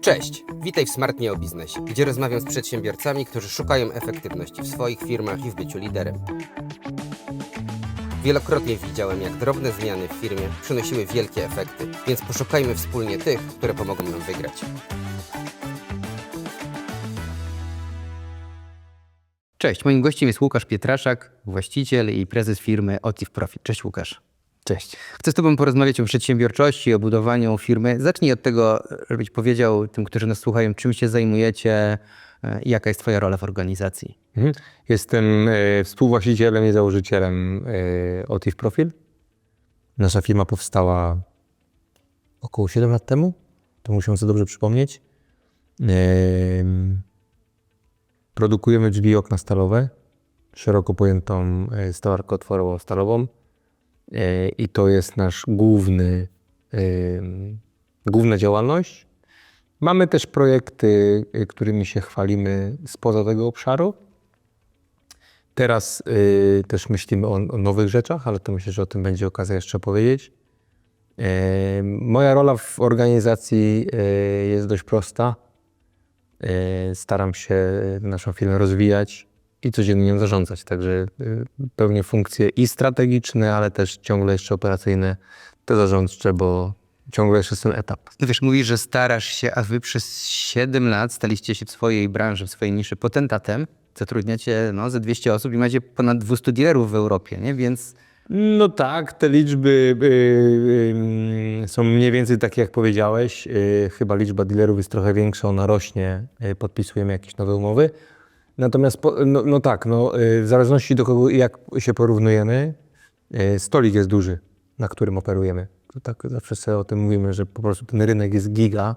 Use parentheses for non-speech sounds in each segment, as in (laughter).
Cześć, witaj w Smartnie o Biznesie, gdzie rozmawiam z przedsiębiorcami, którzy szukają efektywności w swoich firmach i w byciu liderem. Wielokrotnie widziałem, jak drobne zmiany w firmie przynosiły wielkie efekty, więc poszukajmy wspólnie tych, które pomogą nam wygrać. Cześć, moim gościem jest Łukasz Pietraszak, właściciel i prezes firmy Otif Profit. Cześć Łukasz. Cześć. Chcę z Tobą porozmawiać o przedsiębiorczości, o budowaniu firmy. Zacznij od tego, żebyś powiedział tym, którzy nas słuchają, czym się zajmujecie e, i jaka jest Twoja rola w organizacji. Mhm. Jestem e, współwłaścicielem i założycielem e, Otif Profil. Nasza firma powstała około 7 lat temu. To muszę sobie dobrze przypomnieć. Em, Produkujemy drzwi i okna stalowe, szeroko pojętą stolarkę otworowo-stalową. E, I to jest nasz główny, główna działalność. Mamy też projekty, y, którymi się chwalimy spoza tego obszaru. Teraz y, też myślimy o, o nowych rzeczach, ale to myślę, że o tym będzie okazja jeszcze powiedzieć. Moja rola w organizacji e, jest dość prosta. Staram się naszą firmę rozwijać i codziennie zarządzać. Także y, pełnię funkcje i strategiczne, ale też ciągle jeszcze operacyjne, te zarządcze, bo ciągle jeszcze jest ten etap. No wiesz, mówisz, że starasz się, a Wy przez 7 lat staliście się w swojej branży, w swojej niszy potentatem. Zatrudniacie no, ze 200 osób i macie ponad 200 dealerów w Europie, nie? Więc No tak, te liczby y, y, są mniej więcej takie, jak powiedziałeś. Y, chyba liczba dealerów jest trochę większa, ona rośnie, y, podpisujemy jakieś nowe umowy. Natomiast, po, no, no tak, no, y, w zależności do kogo jak się porównujemy, y, stolik jest duży, na którym operujemy. Tak zawsze sobie o tym mówimy, że po prostu ten rynek jest giga.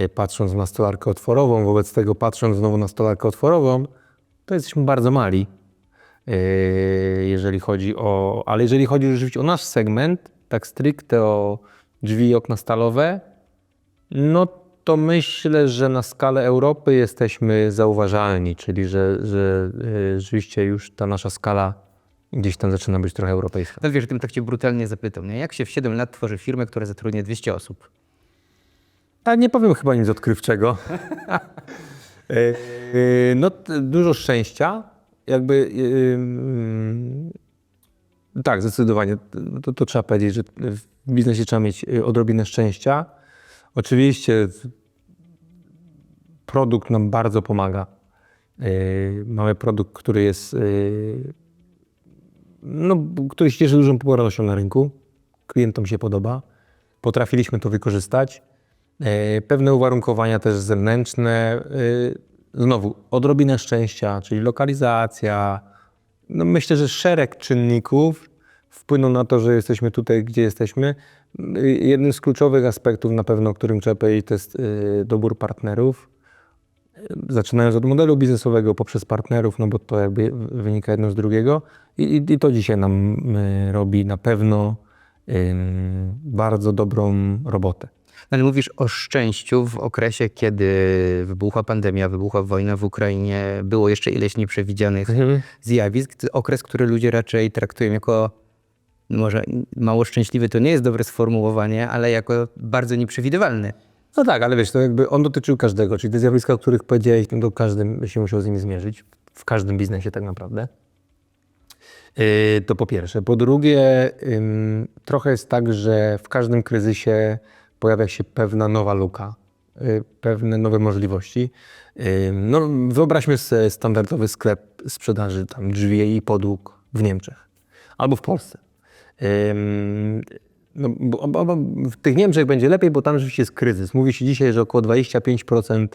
Y, Patrząc na stolarkę otworową, wobec tego patrząc znowu na stolarkę otworową, to jesteśmy bardzo mali. Jeżeli chodzi o, ale jeżeli chodzi rzeczywiście o nasz segment, tak stricte o drzwi i okna stalowe, no to myślę, że na skalę Europy jesteśmy zauważalni, czyli że, że yy, rzeczywiście już ta nasza skala gdzieś tam zaczyna być trochę europejska. no wiesz, tym tak Cię brutalnie zapytam, nie? Jak się w 7 lat tworzy firmę, która zatrudnia 200 osób? A nie powiem chyba nic odkrywczego. Yy, (laughs) yy, no, dużo szczęścia. Jakby. tak, zdecydowanie. To, to trzeba powiedzieć, że w biznesie trzeba mieć odrobinę szczęścia. Oczywiście produkt nam bardzo pomaga. Yy, mamy produkt, który jest. Yy, no, który się cieszy dużą popularnością na rynku. Klientom się podoba. Potrafiliśmy to wykorzystać. E, Pewne uwarunkowania też zewnętrzne. e, Znowu, odrobinę szczęścia, czyli lokalizacja. No myślę, że szereg czynników wpłyną na to, że jesteśmy tutaj, gdzie jesteśmy. Jednym z kluczowych aspektów na pewno, o którym trzeba powiedzieć, to jest e, dobór partnerów. Zaczynając od modelu biznesowego poprzez partnerów, no bo to jakby wynika jedno z drugiego. I, i- to dzisiaj nam e, robi na pewno em, bardzo dobrą robotę. No, Ale mówisz o szczęściu w okresie, kiedy wybuchła pandemia, wybuchła wojna w Ukrainie, było jeszcze ileś nieprzewidzianych zjawisk. To Okres, który ludzie raczej traktują jako, może mało szczęśliwy, to nie jest dobre sformułowanie, ale jako bardzo nieprzewidywalny. No tak, ale wiesz, to jakby on dotyczył każdego, czyli te zjawiska, o których powiedziałeś, no to każdy się musiał z nimi zmierzyć, w każdym biznesie tak naprawdę. Yy, To po pierwsze. Po drugie, trochę jest tak, że w każdym kryzysie pojawia się pewna nowa luka, yy, pewne nowe możliwości. No, wyobraźmy sobie standardowy sklep sprzedaży tam drzwi i podłóg w Niemczech albo w Polsce. No, bo, bo, bo w tych Niemczech będzie lepiej, bo tam rzeczywiście jest kryzys. Mówi się dzisiaj, że około 25%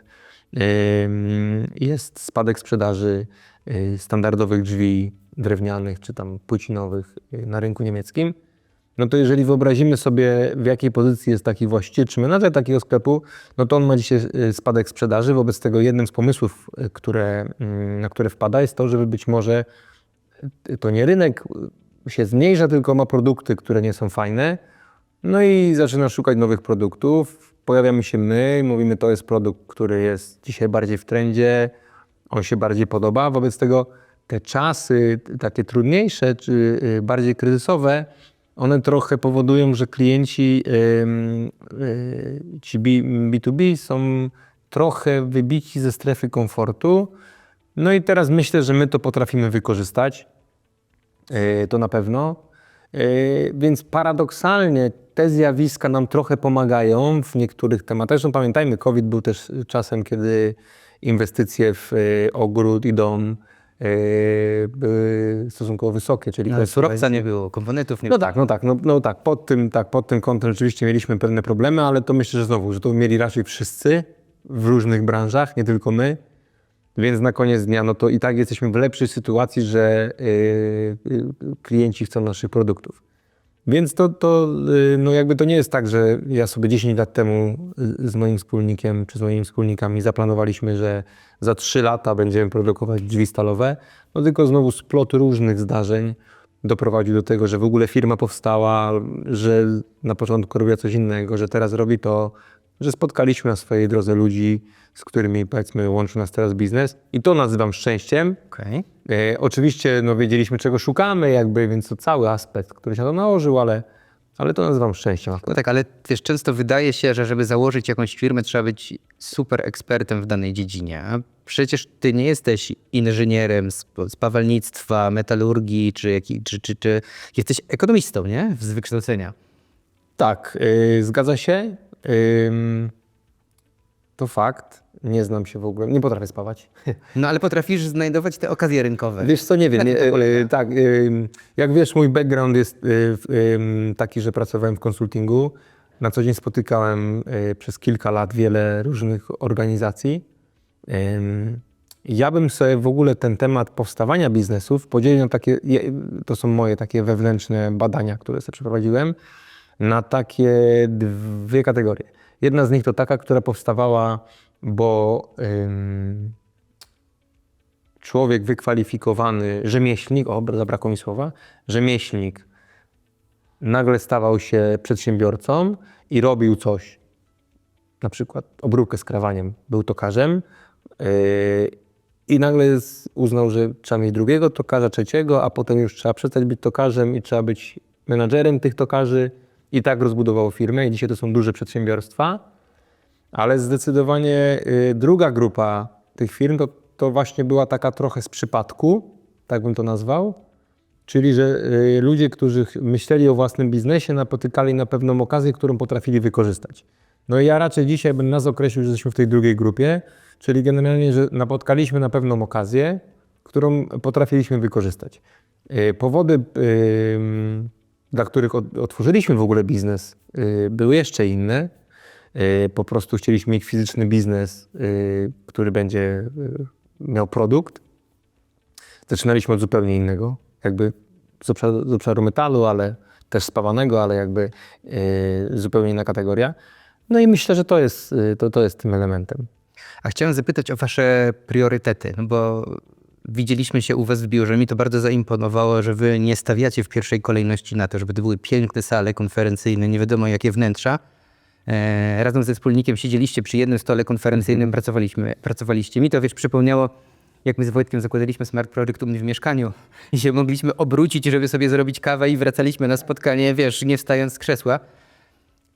ym, jest spadek sprzedaży y, standardowych drzwi drewnianych czy tam płycinowych y, na rynku niemieckim. No to jeżeli wyobrazimy sobie, w jakiej pozycji jest taki właściciel czy menadżer takiego sklepu, no to on ma dzisiaj y, spadek sprzedaży. Wobec tego jednym z pomysłów, które, na które wpada, jest to, żeby być może to nie rynek się zmniejsza, tylko ma produkty, które nie są fajne. No i zaczyna szukać nowych produktów. Pojawiamy się my i mówimy, to jest produkt, który jest dzisiaj bardziej w trendzie, on się bardziej podoba. Wobec tego te czasy takie trudniejsze czy y, bardziej kryzysowe one trochę powodują, że klienci y, ci B, B2B są trochę wybici ze strefy komfortu. No i teraz myślę, że my to potrafimy wykorzystać. Yy, to na pewno. Yy, Więc paradoksalnie te zjawiska nam trochę pomagają w niektórych tematach. Zresztą pamiętajmy, COVID był też czasem, kiedy inwestycje w yy, ogród i dom były stosunkowo wysokie, czyli Ale surowca nie było, komponentów nie no było. tak, no tak, no, no tak, pod tym, tak, pod tym kątem rzeczywiście mieliśmy pewne problemy, ale to myślę, że znowu, że to mieli raczej wszyscy w różnych branżach, nie tylko my. Więc na koniec dnia, no to i tak jesteśmy w lepszej sytuacji, że yy, yy, klienci chcą naszych produktów. Więc to, to yy, no jakby to nie jest tak, że ja sobie 10 lat temu y, z moim wspólnikiem czy z moimi wspólnikami zaplanowaliśmy, że za 3 lata będziemy produkować drzwi stalowe, no tylko znowu splot różnych zdarzeń doprowadził do tego, że w ogóle firma powstała, że na początku robiła coś innego, że teraz robi to, że spotkaliśmy na swojej drodze ludzi, z którymi powiedzmy łączy nas teraz biznes i to nazywam szczęściem. Okej. E, oczywiście no, wiedzieliśmy czego szukamy jakby, więc to cały aspekt, który się na to nałożył, ale, ale to nazywam szczęściem. No tak, ale wiesz, często wydaje się, że żeby założyć jakąś firmę, trzeba być super ekspertem w danej dziedzinie. A przecież ty nie jesteś inżynierem z, z pawalnictwa, metalurgii, czy, jaki, czy, czy, czy jesteś ekonomistą, nie? Z wykształcenia. Tak, y, zgadza się. To fakt. Nie znam się w ogóle, nie potrafię spawać. No ale potrafisz znajdować te okazje rynkowe. Wiesz co, nie wiem. Nie, polega. y, tak, jak wiesz, mój background jest ym, taki, że pracowałem w konsultingu. Na co dzień spotykałem przez kilka lat wiele różnych organizacji. Ja bym sobie w ogóle ten temat powstawania biznesów podzielił na takie, to są moje takie wewnętrzne badania, które sobie przeprowadziłem, na takie dwie kategorie. Jedna z nich to taka, która powstawała, bo ym, człowiek wykwalifikowany, rzemieślnik, o, zabrakło mi słowa, rzemieślnik nagle stawał się przedsiębiorcą i robił coś, na przykład obróbkę skrawaniem, był tokarzem yy, i nagle z- uznał, że trzeba mieć drugiego tokarza, trzeciego, a potem już trzeba przestać być tokarzem i trzeba być menadżerem tych tokarzy i tak rozbudowało firmę i dzisiaj to są duże przedsiębiorstwa. Ale zdecydowanie y, druga grupa tych firm to, to właśnie była taka trochę z przypadku, tak bym to nazwał. Czyli, że y, ludzie, którzy myśleli o własnym biznesie, napotykali na pewną okazję, którą potrafili wykorzystać. No i ja raczej dzisiaj bym nas określił, że jesteśmy w tej drugiej grupie, czyli generalnie, że napotkaliśmy na pewną okazję, którą potrafiliśmy wykorzystać. Y, Powody, dla których otworzyliśmy w ogóle biznes, y, były jeszcze inne. Y, Po prostu chcieliśmy mieć fizyczny biznes, y, który będzie miał produkt. Zaczynaliśmy od zupełnie innego, jakby z obszaru, z obszaru metalu, ale też spawanego, ale jakby zupełnie inna kategoria. No i myślę, że to jest, to, to jest tym elementem. A chciałem zapytać o wasze priorytety, no bo widzieliśmy się u was w biurze, mi to bardzo zaimponowało, że wy nie stawiacie w pierwszej kolejności na to, żeby to były piękne sale konferencyjne, nie wiadomo jakie wnętrza. E, razem ze wspólnikiem siedzieliście przy jednym stole konferencyjnym, pracowaliśmy, pracowaliście. Mi to, wiesz, przypomniało, jak my z Wojtkiem zakładaliśmy Smart Project u mnie w mieszkaniu i się mogliśmy obrócić, żeby sobie zrobić kawę i wracaliśmy na spotkanie, wiesz, nie wstając z krzesła.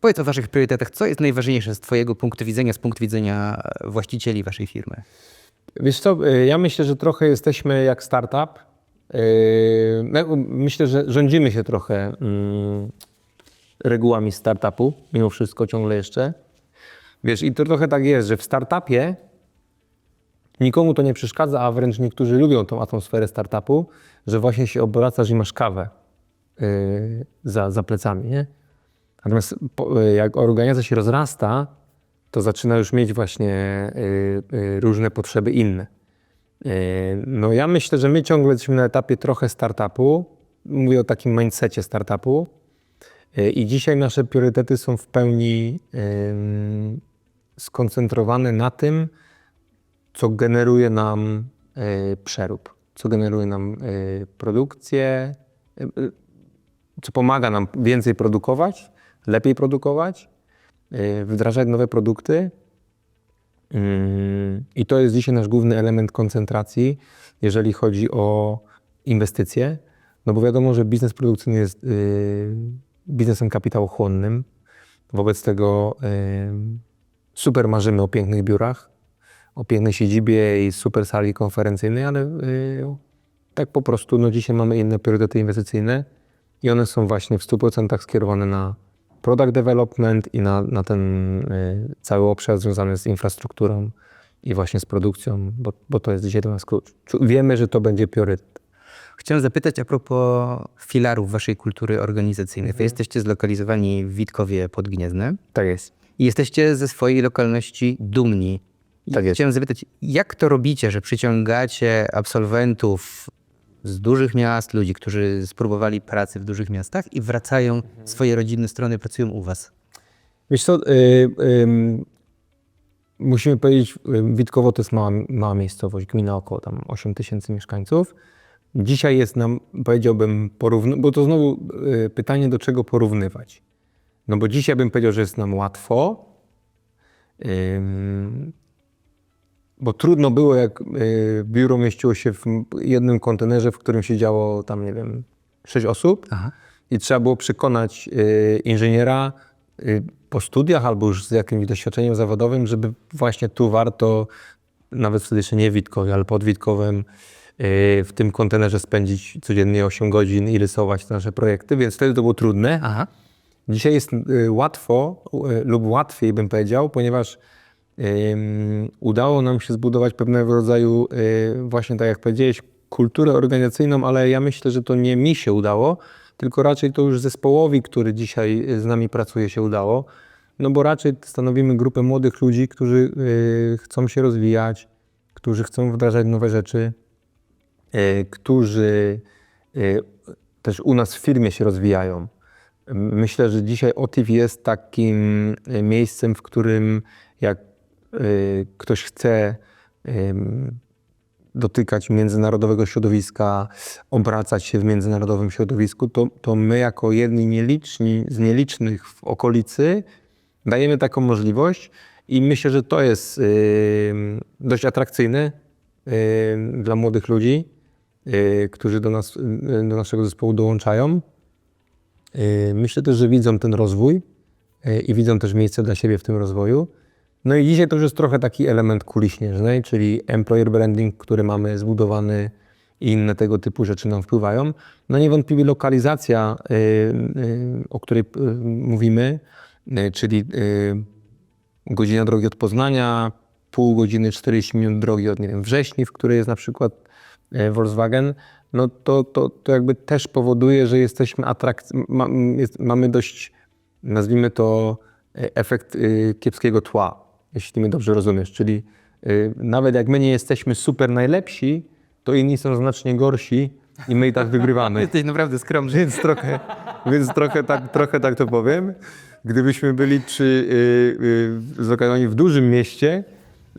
Powiedz o waszych priorytetach. Co jest najważniejsze z twojego punktu widzenia, z punktu widzenia właścicieli waszej firmy? Wiesz co, y, ja myślę, że trochę jesteśmy jak startup. Y, no, Myślę, że rządzimy się trochę mm, regułami startupu, mimo wszystko ciągle jeszcze. Wiesz, i to trochę tak jest, że w startupie nikomu to nie przeszkadza, a wręcz niektórzy lubią tą atmosferę startupu, że właśnie się obracasz i masz kawę y, za, za plecami, nie? Natomiast jak organizacja się rozrasta, to zaczyna już mieć właśnie y, y, różne potrzeby inne. Y, No ja myślę, że my ciągle jesteśmy na etapie trochę startupu. Mówię o takim mindsetie startupu. I dzisiaj nasze priorytety są w pełni skoncentrowane na tym, co generuje nam przerób, co generuje nam produkcję, co pomaga nam więcej produkować, lepiej produkować, wdrażać nowe produkty. Ym, I to jest dzisiaj nasz główny element koncentracji, jeżeli chodzi o inwestycje. No bo wiadomo, że biznes produkcyjny jest y, biznesem kapitałochłonnym. Wobec tego y, super marzymy o pięknych biurach, o pięknej siedzibie i super sali konferencyjnej, ale y, tak po prostu no dzisiaj mamy inne priorytety inwestycyjne i one są właśnie w 100% skierowane na product development i na, na ten y, cały obszar związany z infrastrukturą i właśnie z produkcją, bo, bo to jest dzisiaj dla nas klucz. Wiemy, że to będzie priorytet. Chciałem zapytać a propos filarów waszej kultury organizacyjnej. Wy jesteście zlokalizowani w Witkowie pod Gnieznem Tak jest. i jesteście ze swojej lokalności dumni. Tak jest. Chciałem zapytać, jak to robicie, że przyciągacie absolwentów z dużych miast, ludzi, którzy spróbowali pracy w dużych miastach i wracają w swoje rodzinne strony, pracują u was? Wiesz co, y, ym, musimy powiedzieć, Witkowo to jest mała, mała miejscowość, gmina około tam 8 tysięcy mieszkańców. Dzisiaj jest nam, powiedziałbym, porówny, bo to znowu y, pytanie, do czego porównywać. No bo dzisiaj bym powiedział, że jest nam łatwo, bo trudno było, jak y, biuro mieściło się w jednym kontenerze, w którym siedziało tam, nie wiem, sześć osób Aha. i trzeba było przekonać y, inżyniera y, po studiach albo już z jakimś doświadczeniem zawodowym, żeby właśnie tu warto, nawet wtedy jeszcze nie Witkowie, ale pod Witkowem, y, w tym kontenerze spędzić codziennie 8 godzin i rysować te nasze projekty, więc wtedy to było trudne. Aha. Dzisiaj jest y, łatwo y, lub łatwiej bym powiedział, ponieważ udało nam się zbudować pewnego rodzaju, y, właśnie tak jak powiedziałeś, kulturę organizacyjną, ale ja myślę, że to nie mi się udało, tylko raczej to już zespołowi, który dzisiaj z nami pracuje, się udało. No bo raczej stanowimy grupę młodych ludzi, którzy y, chcą się rozwijać, którzy chcą wdrażać nowe rzeczy, y, którzy y, też u nas w firmie się rozwijają. Myślę, że dzisiaj OTIF jest takim y, miejscem, w którym jak y, ktoś chce dotykać międzynarodowego środowiska, obracać się w międzynarodowym środowisku, to, to my jako jedni nieliczni z nielicznych w okolicy dajemy taką możliwość i myślę, że to jest ym, dość atrakcyjne ym, dla młodych ludzi, y, którzy do nas, y, do naszego zespołu dołączają. Y, Myślę też, że widzą ten rozwój y, i widzą też miejsce dla siebie w tym rozwoju. No i dzisiaj to już jest trochę taki element kuli śnieżnej, czyli employer branding, który mamy zbudowany i inne tego typu rzeczy nam wpływają. No niewątpliwie lokalizacja, y, y, o której y, mówimy, czyli godzina drogi od Poznania, pół godziny, 40 minut drogi od nie wiem, Wrześni, w której jest na przykład Volkswagen, no to, to, to jakby też powoduje, że jesteśmy atrakcyjni, ma, jest, mamy dość, nazwijmy to, efekt kiepskiego tła, jeśli mnie dobrze rozumiesz. Czyli y, nawet jak my nie jesteśmy super najlepsi, to inni są znacznie gorsi i my i tak wygrywamy. (laughs) Jesteś naprawdę skromny. Więc trochę, więc trochę, tak, trochę tak to powiem. Gdybyśmy byli przy, y, y, zlokalizowani w dużym mieście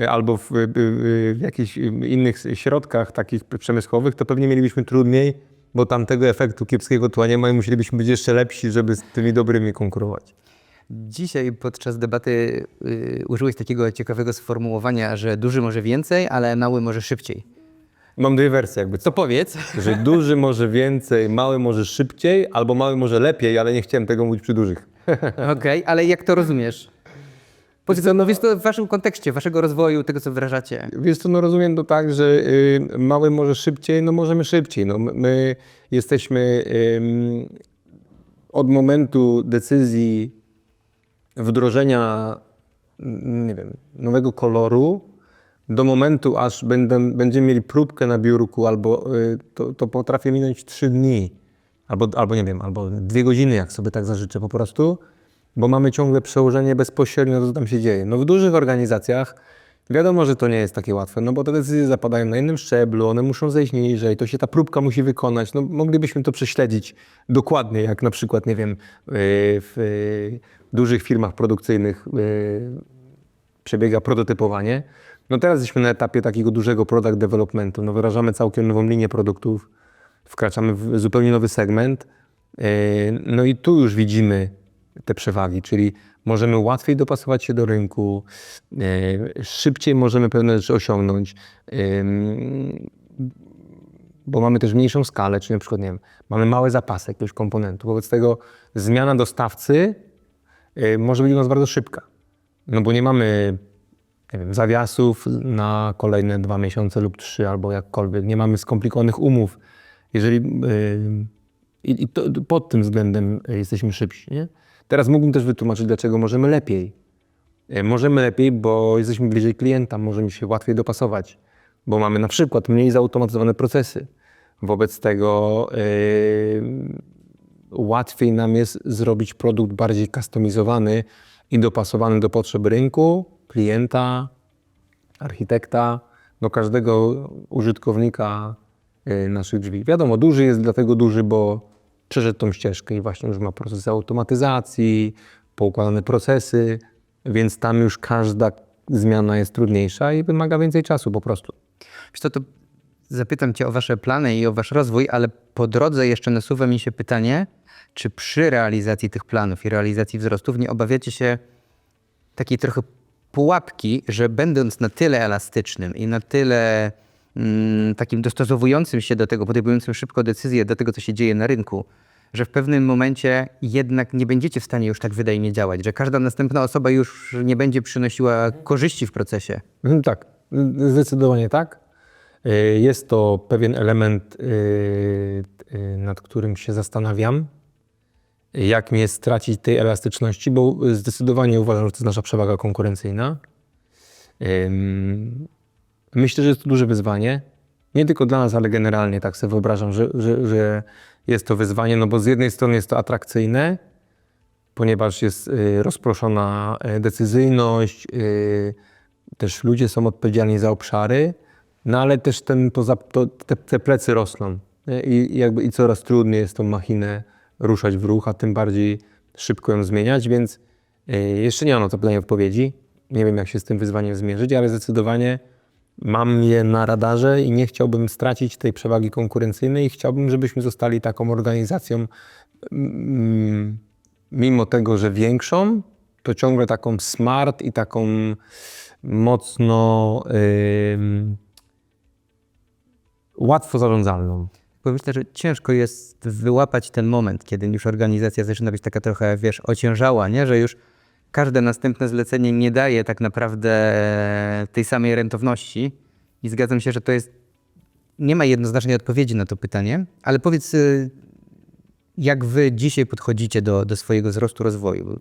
y, albo w, y, y, w jakichś innych środkach takich przemysłowych, to pewnie mielibyśmy trudniej, bo tam tego efektu kiepskiego tła nie ma i musielibyśmy być jeszcze lepsi, żeby z tymi dobrymi konkurować. Dzisiaj podczas debaty y, użyłeś takiego ciekawego sformułowania, że duży może więcej, ale mały może szybciej. Mam dwie wersje jakby. To powiedz. Że duży może więcej, mały może szybciej, albo mały może lepiej, ale nie chciałem tego mówić przy dużych. (laughs) Okej, ale jak to rozumiesz? Powiedz, no wiesz to w waszym kontekście, waszego rozwoju, tego co wdrażacie. Wiesz co, no rozumiem to tak, że y, mały może szybciej, no możemy szybciej. No, my- my jesteśmy ym, od momentu decyzji wdrożenia, mm, nie wiem, nowego koloru do momentu, aż będę, będziemy mieli próbkę na biurku, albo y, to, to potrafię minąć trzy dni, albo, albo nie wiem, albo dwie godziny, jak sobie tak zażyczę po prostu, bo mamy ciągle przełożenie bezpośrednio co tam się dzieje. No w dużych organizacjach wiadomo, że to nie jest takie łatwe, no bo te decyzje zapadają na innym szczeblu, one muszą zejść niżej, to się ta próbka musi wykonać. No moglibyśmy to prześledzić dokładnie, jak na przykład, nie wiem, y, w y, dużych firmach produkcyjnych y, przebiega prototypowanie. No teraz jesteśmy na etapie takiego dużego product developmentu. No wyrażamy całkiem nową linię produktów, wkraczamy w zupełnie nowy segment. No i tu już widzimy te przewagi, czyli możemy łatwiej dopasować się do rynku, yy, szybciej możemy pewne rzeczy osiągnąć. Bo mamy też mniejszą skalę, czyli na przykład, nie wiem, mamy małe zapasy jakiegoś komponentu. Wobec tego zmiana dostawcy y, może być u nas bardzo szybka. No bo nie mamy nie wiem, zawiasów na kolejne dwa miesiące lub trzy albo jakkolwiek. Nie mamy skomplikowanych umów. Jeżeli y, i, i to, pod tym względem jesteśmy szybsi. Nie? Teraz mógłbym też wytłumaczyć, dlaczego możemy lepiej. Y, Możemy lepiej, bo jesteśmy bliżej klienta, możemy się łatwiej dopasować, bo mamy na przykład mniej zautomatyzowane procesy. Wobec tego y, łatwiej nam jest zrobić produkt bardziej customizowany i dopasowany do potrzeb rynku, klienta, architekta, do każdego użytkownika y, naszych drzwi. Wiadomo, duży jest dlatego duży, bo przeszedł tą ścieżkę i właśnie już ma proces automatyzacji, poukładane procesy, więc tam już każda zmiana jest trudniejsza i wymaga więcej czasu po prostu. Wiesz co, to zapytam cię o wasze plany i o wasz rozwój, ale po drodze jeszcze nasuwa mi się pytanie, czy przy realizacji tych planów i realizacji wzrostów nie obawiacie się takiej trochę pułapki, że będąc na tyle elastycznym i na tyle takim dostosowującym się do tego, podejmującym szybko decyzje do tego, co się dzieje na rynku, że w pewnym momencie jednak nie będziecie w stanie już tak wydajnie działać, że każda następna osoba już nie będzie przynosiła korzyści w procesie. Mm, Tak, zdecydowanie tak. Y, Jest to pewien element, y, y, nad którym się zastanawiam, jak nie stracić tej elastyczności, bo zdecydowanie uważam, że to jest nasza przewaga konkurencyjna. Myślę, że jest to duże wyzwanie. Nie tylko dla nas, ale generalnie tak sobie wyobrażam, że, że, że jest to wyzwanie, no bo z jednej strony jest to atrakcyjne, ponieważ jest y, rozproszona y, decyzyjność, y, też ludzie są odpowiedzialni za obszary, no ale też ten, poza, to, te, te plecy rosną? I, jakby, i coraz trudniej jest tą machinę ruszać w ruch, a tym bardziej szybko ją zmieniać, więc jeszcze nie mam na to pytanie odpowiedzi. Nie wiem, jak się z tym wyzwaniem zmierzyć, ale zdecydowanie mam je na radarze i nie chciałbym stracić tej przewagi konkurencyjnej chciałbym, żebyśmy zostali taką organizacją, mimo tego, że większą, to ciągle taką smart i taką mocno ym, łatwo zarządzalną. Bo myślę, że ciężko jest wyłapać ten moment, kiedy już organizacja zaczyna być taka trochę, wiesz, ociężała, nie? że już każde następne zlecenie nie daje tak naprawdę tej samej rentowności. I zgadzam się, że to jest. Nie ma jednoznacznej odpowiedzi na to pytanie, ale powiedz, y, jak wy dzisiaj podchodzicie do, do swojego wzrostu rozwoju?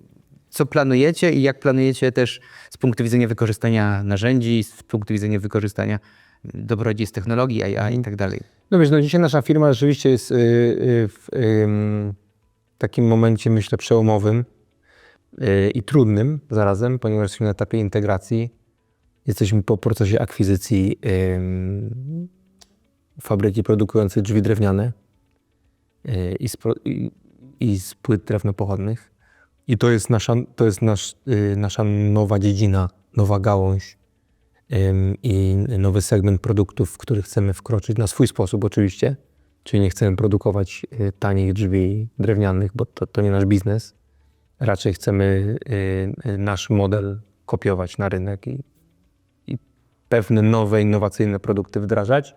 Co planujecie i jak planujecie też z punktu widzenia wykorzystania narzędzi, z punktu widzenia wykorzystania dobrodziejstw technologii, AI i tak dalej? No wiesz, no dzisiaj nasza firma rzeczywiście jest y, y, w takim momencie, myślę, przełomowym i trudnym zarazem, ponieważ jesteśmy na etapie integracji. Jesteśmy po procesie akwizycji fabryki produkującej drzwi drewniane y, i, z, i, i z płyt drewnopochodnych. I to jest nasza, to jest nasz, y, nasza nowa dziedzina, nowa gałąź i nowy segment produktów, w który chcemy wkroczyć na swój sposób oczywiście. Czyli nie chcemy produkować y, tanich drzwi drewnianych, bo to, to nie nasz biznes. Raczej chcemy y, y, nasz model kopiować na rynek i, i pewne nowe, innowacyjne produkty wdrażać.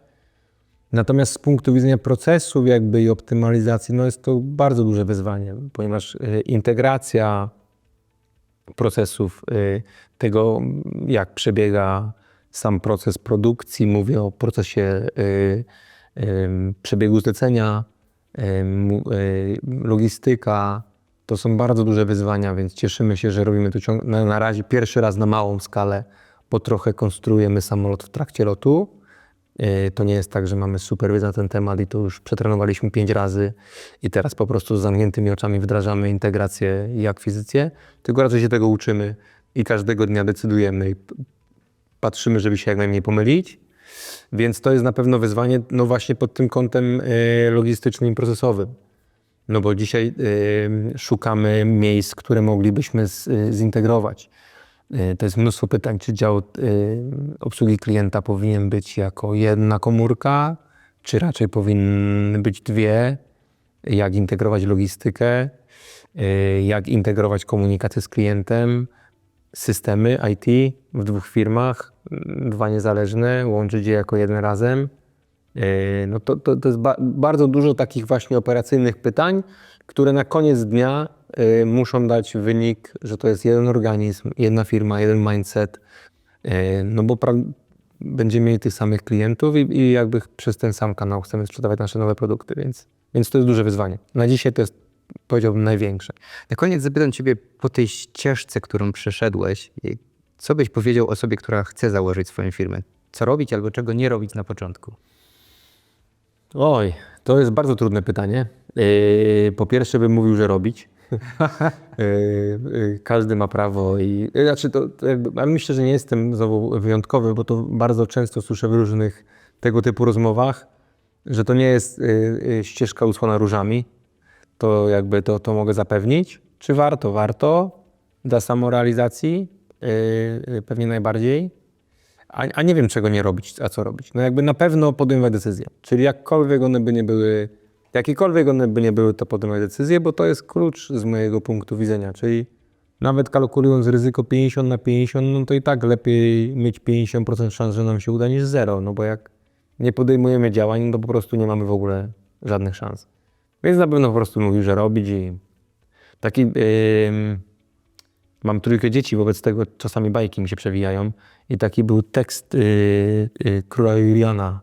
Natomiast z punktu widzenia procesów jakby i optymalizacji, no jest to bardzo duże wyzwanie, ponieważ y, integracja procesów, tego jak przebiega sam proces produkcji, mówię o procesie przebiegu zlecenia, logistyka, to są bardzo duże wyzwania, więc cieszymy się, że robimy to ciąg- na, na razie pierwszy raz na małą skalę, bo trochę konstruujemy samolot w trakcie lotu. Y, To nie jest tak, że mamy super wiedzę na ten temat i to już przetrenowaliśmy pięć razy i teraz po prostu z zamkniętymi oczami wdrażamy integrację i akwizycję, tylko raczej się tego uczymy i każdego dnia decydujemy i patrzymy, żeby się jak najmniej pomylić. Więc to jest na pewno wyzwanie, no właśnie pod tym kątem y, logistycznym i procesowym. No bo dzisiaj szukamy miejsc, które moglibyśmy y, zintegrować. Y, To jest mnóstwo pytań, czy dział y, obsługi klienta powinien być jako jedna komórka, czy raczej powinny być dwie, jak integrować logistykę, jak integrować komunikację z klientem, systemy IT w dwóch firmach, dwa niezależne, łączyć je jako jeden razem. E, No to, to, to jest ba bardzo dużo takich właśnie operacyjnych pytań, które na koniec dnia e, muszą dać wynik, że to jest jeden organizm, jedna firma, jeden mindset, e, no bo będziemy mieli tych samych klientów i, i jakby przez ten sam kanał chcemy sprzedawać nasze nowe produkty, więc, więc to jest duże wyzwanie. Na dzisiaj to jest, powiedziałbym, największe. Na koniec zapytam Ciebie po tej ścieżce, którą przeszedłeś, co byś powiedział osobie, która chce założyć swoją firmę? Co robić albo czego nie robić na początku? Oj, to jest bardzo trudne pytanie. Yy, Po pierwsze bym mówił, że robić. (laughs) Yy, yy, Każdy ma prawo i yy, znaczy to, to jakby, myślę, że nie jestem znowu wyjątkowy, bo to bardzo często słyszę w różnych tego typu rozmowach, że to nie jest yy, ścieżka usłana różami. To jakby to, to mogę zapewnić. Czy warto? Warto. Dla samorealizacji yy, pewnie najbardziej. A, a nie wiem, czego nie robić, a co robić. No jakby na pewno podejmować decyzje. Czyli jakkolwiek one by nie były, jakiekolwiek one by nie były, to podejmować decyzje, bo to jest klucz z mojego punktu widzenia. Czyli nawet kalkulując ryzyko 50 na 50, no to i tak lepiej mieć 50% szans, że nam się uda niż zero. No bo jak nie podejmujemy działań, no to po prostu nie mamy w ogóle żadnych szans. Więc na pewno po prostu mówił, że robić i taki... Yy, Mam trójkę dzieci, wobec tego czasami bajki mi się przewijają. I taki był tekst yy, yy, króla Juliana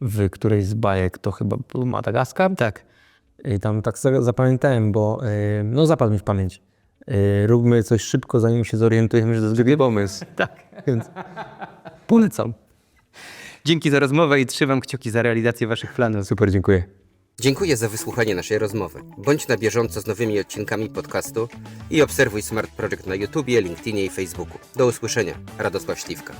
w którejś z bajek, to chyba był Madagaskar. Tak. I tam tak zapamiętałem, bo yy, no zapadł mi w pamięć. Yy, róbmy coś szybko, zanim się zorientujemy, że to jest zły pomysł. (laughs) Tak. Więc polecam. Dzięki za rozmowę i trzymam kciuki za realizację Waszych planów. Super, dziękuję. Dziękuję za wysłuchanie naszej rozmowy. Bądź na bieżąco z nowymi odcinkami podcastu i obserwuj Smart Project na YouTubie, LinkedInie i Facebooku. Do usłyszenia. Radosław Śliwka.